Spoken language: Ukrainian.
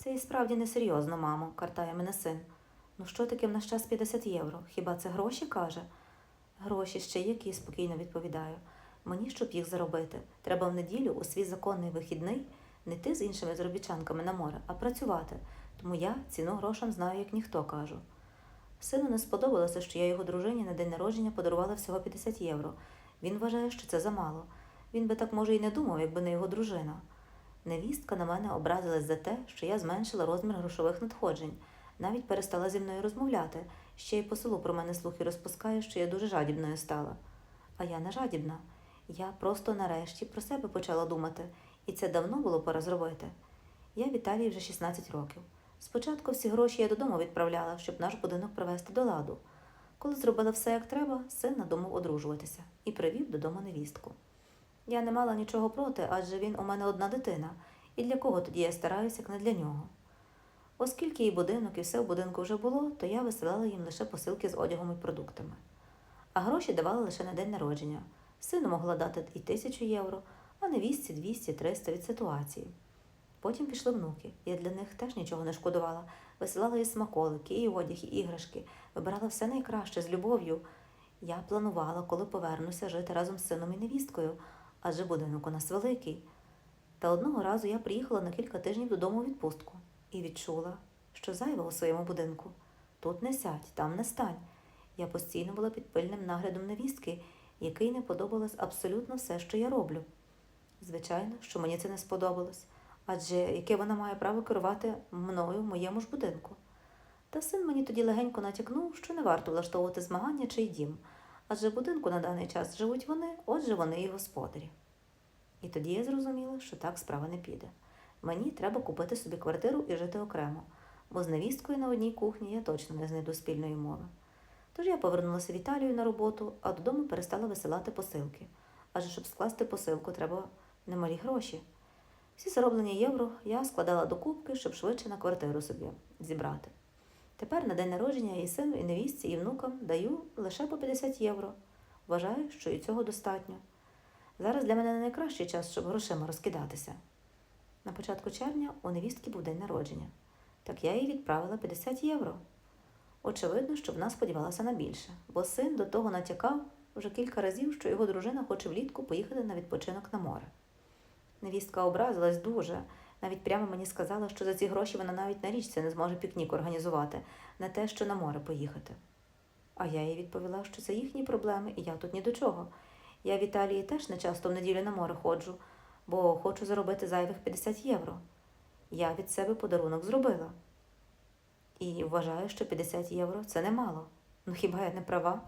Це і справді несерйозно, мамо, картає мене син. Ну що таке в наш час 50 євро? Хіба це гроші каже? Гроші ще які, спокійно відповідаю. Мені, щоб їх заробити, треба в неділю у свій законний вихідний не йти з іншими заробітчанками на море, а працювати. Тому я ціну грошам знаю, як ніхто кажу. Сину не сподобалося, що я його дружині на день народження подарувала всього 50 євро. Він вважає, що це замало. Він би так, може, і не думав, якби не його дружина. Невістка на мене образилась за те, що я зменшила розмір грошових надходжень, навіть перестала зі мною розмовляти, ще й по селу про мене слухи розпускає, що я дуже жадібною стала. А я не жадібна. Я просто нарешті про себе почала думати, і це давно було пора зробити. Я в Італії вже 16 років. Спочатку всі гроші я додому відправляла, щоб наш будинок привести до ладу. Коли зробила все як треба, син надумав одружуватися і привів додому невістку. Я не мала нічого проти, адже він у мене одна дитина, і для кого тоді я стараюся, як не для нього. Оскільки і будинок, і все в будинку вже було, то я висилала їм лише посилки з одягом і продуктами. А гроші давала лише на день народження. Сину могла дати і тисячу євро, а невістці 200, 300 від ситуації. Потім пішли внуки. Я для них теж нічого не шкодувала. Висилала і смаколики, і одяг, і іграшки, вибирала все найкраще з любов'ю. Я планувала, коли повернуся жити разом з сином і невісткою, адже будинок у нас великий. Та одного разу я приїхала на кілька тижнів додому у відпустку і відчула, що зайва у своєму будинку. Тут не сядь, там не стань. Я постійно була під пильним наглядом невістки, який не подобалось абсолютно все, що я роблю. Звичайно, що мені це не сподобалось, адже яке вона має право керувати мною в моєму ж будинку. Та син мені тоді легенько натякнув, що не варто влаштовувати змагання чи й дім, адже в будинку на даний час живуть вони, отже вони і господарі. І тоді я зрозуміла, що так справа не піде. Мені треба купити собі квартиру і жити окремо, бо з невісткою на одній кухні я точно не знайду спільної мови. Тож я повернулася в Італію на роботу, а додому перестала висилати посилки. Адже щоб скласти посилку, треба немалі гроші. Всі зароблені євро я складала до кубки, щоб швидше на квартиру собі зібрати. Тепер на день народження і сину, і невістці, і внукам даю лише по 50 євро. Вважаю, що і цього достатньо. Зараз для мене не найкращий час, щоб грошима розкидатися. На початку червня у невістки був день народження. Так я їй відправила 50 євро. Очевидно, що вона сподівалася на більше, бо син до того натякав вже кілька разів, що його дружина хоче влітку поїхати на відпочинок на море. Невістка образилась дуже, навіть прямо мені сказала, що за ці гроші вона навіть на річці не зможе пікнік організувати, не те, що на море поїхати. А я їй відповіла, що це їхні проблеми, і я тут ні до чого. Я в Італії теж не часто в неділю на море ходжу, бо хочу заробити зайвих 50 євро. Я від себе подарунок зробила. І вважаю, що 50 євро це немало. Ну хіба я не права?